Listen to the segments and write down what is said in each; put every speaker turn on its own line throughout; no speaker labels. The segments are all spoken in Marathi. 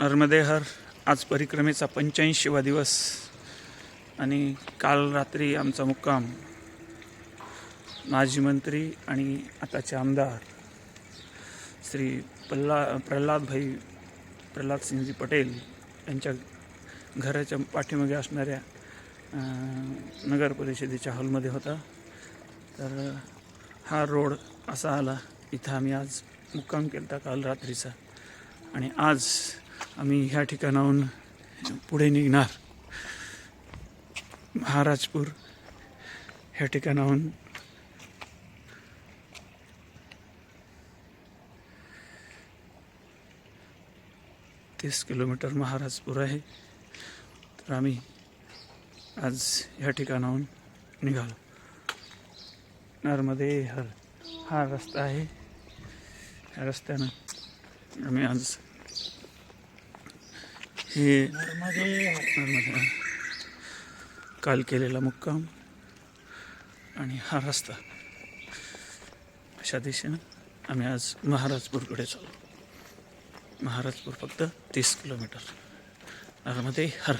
नर्मदेहर आज परिक्रमेचा पंच्याऐंशीवा दिवस आणि काल रात्री आमचा मुक्काम माजी मंत्री आणि आताचे आमदार श्री पल्ला प्रल्हादभाई प्रल्हाद सिंगजी पटेल यांच्या घराच्या पाठीमागे असणाऱ्या नगर परिषदेच्या हॉलमध्ये होता. तर हा रोड असा आला इथं आम्ही आज मुक्काम केला काल रात्रीचा. आणि आज आम्ही ह्या ठिकाणाहून पुढे निघणार. महाराजपूर ह्या ठिकाणाहून. तीस किलोमीटर महाराजपूर आहे. तर आम्ही आज ह्या ठिकाणाहून निघालो. नर्मदे हर हा रस्ता आहे. ह्या रस्त्यानं आम्ही आज हे नर्मदे काल केलेला मुक्काम आणि हा रस्ता. अशा दिशेनं आम्ही आज महाराजपूरकडे चालू महाराजपूर फक्त तीस किलोमीटर. नर्मदे हर.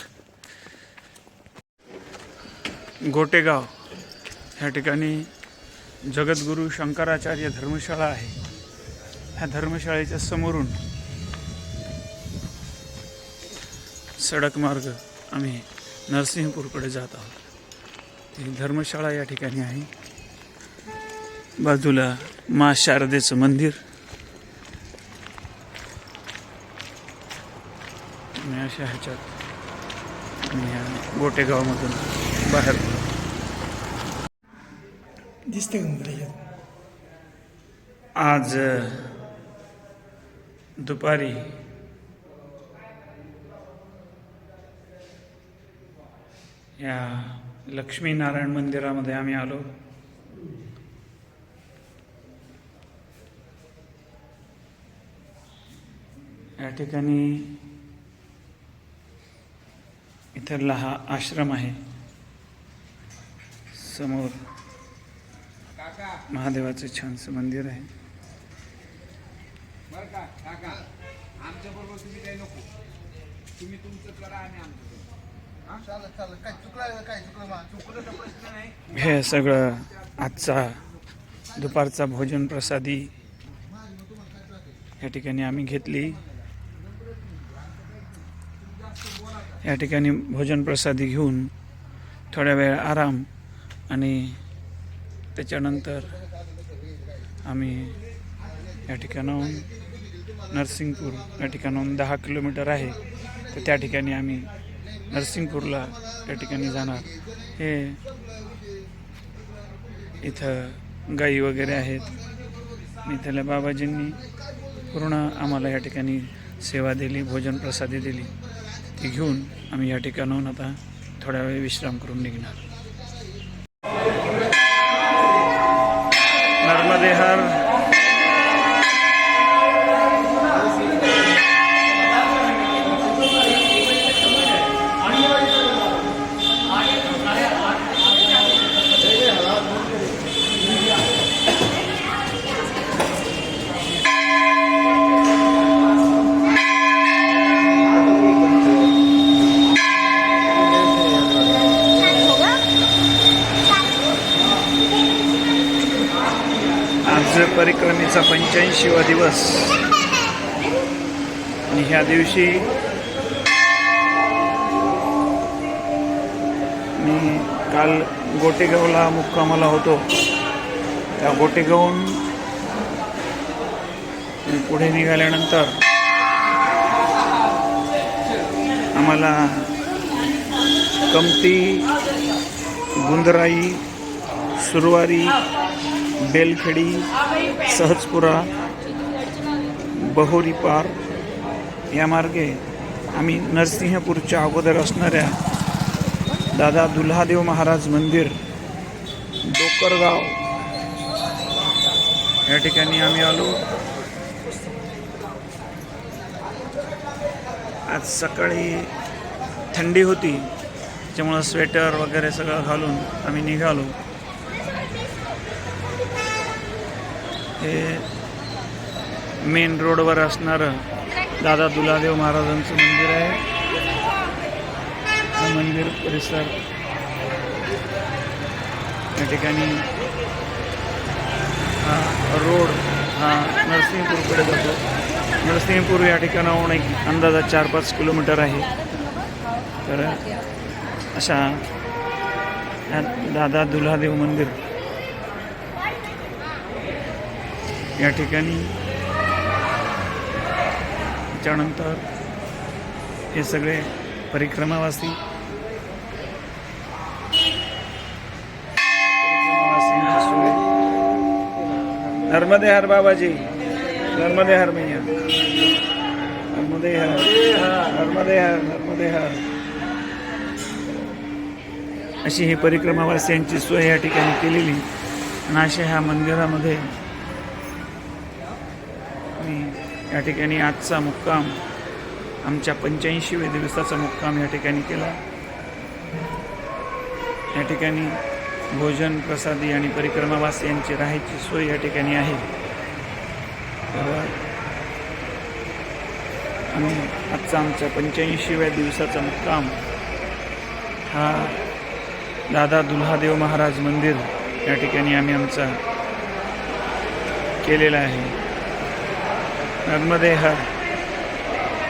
गोटेगाव. ह्या ठिकाणी जगद्गुरू शंकराचार्य धर्मशाळा आहे. ह्या धर्मशाळेच्या समोरून सडक मार्ग आम्ही नरसिंहपूरकडे जात आहोत ही धर्मशाळा या ठिकाणी आहे बाजूला मा शारदेचं मंदिर अशा ह्याच्यात या गोटेगावमधून बाहेर.
दिसते?
आज दुपारी या लक्ष्मीनारायण मंदिरामध्ये आम्ही आलो. या ठिकाणी इथला हा आश्रम आहे. समोर महादेवाचं छानसं मंदिर आहे.
बरं का काका आमच्या बरोबर तुम्ही काही नको. तुम्ही तुमचं करा आणि आमचं
हे सगळं आजचा दुपारचा भोजन प्रसादी या ठिकाणी आम्ही घेतली. या ठिकाणी भोजन प्रसादी घेऊन थोड्या वेळ आराम आणि त्याच्यानंतर आम्ही या ठिकाणाहून नरसिंगपूर या ठिकाणाहून दहा किलोमीटर आहे. तर त्या ठिकाणी आम्ही नरसिंगपूरला त्या ठिकाणी जाणार. हे इथं गाई वगैरे आहेत. इथल्या बाबाजींनी पूर्ण आम्हाला या ठिकाणी सेवा दिली भोजन प्रसादी दिली. ती घेऊन आम्ही या ठिकाणाहून आता थोड्या वेळ विश्राम करून निघणार. नर्मदेहार आज परिक्रमेचा पंच्याऐंशीवा दिवस. आणि ह्या दिवशी मी काल गोटेगावला मुक्कामाला होतो. त्या गोटेगावून मी पुढे निघाल्यानंतर आम्हाला कमती गुंदराई सुरवारी बेलखेडी सहजपुरा बहोरी पार या मार्गे आम्ही नरसिंहपूरच्या अगोदर असणाऱ्या दादा दुल्हादेव महाराज मंदिर डोकरगाव या ठिकाणी आम्ही आलो. आज सकाळी थंडी होती त्यामुळं स्वेटर वगैरे सगळं घालून आम्ही निघालो. हे मेन रोडवर असणारं दादा दुलादेव महाराजांचं मंदिर आहे. मंदिर परिसर या ठिकाणी हा रोड हा नरसिंहपूरकडे जातो. नरसिंहपूर या ठिकाणाहून एक अंदाजा चार पाच किलोमीटर आहे. तर अशा दादा दुल्हादेव मंदिर या ठिकाणी त्याच्यानंतर हे सगळे परिक्रमावासी सोय. नर्मदे हर बाबाजी नर्मदे हर मैया नर्मदे हर नर्मदे हर नर्मदे हर अशी ही परिक्रमावासियांची सोय या ठिकाणी केलेली आणि अशा ह्या मंदिरामध्ये मी या ठिकाणी आजचा मुक्काम आमच्या पंच्याऐंशीव्या दिवसाचा मुक्काम या ठिकाणी केला. या ठिकाणी भोजन प्रसादी आणि परिक्रमावास यांची राहायची सोय या ठिकाणी आहे. तर आजचा आमच्या पंच्याऐंशीव्या दिवसाचा मुक्काम हा दादा दुल्हादेव महाराज मंदिर या ठिकाणी आम्ही आमचा केलेला आहे. नर्मदे हर।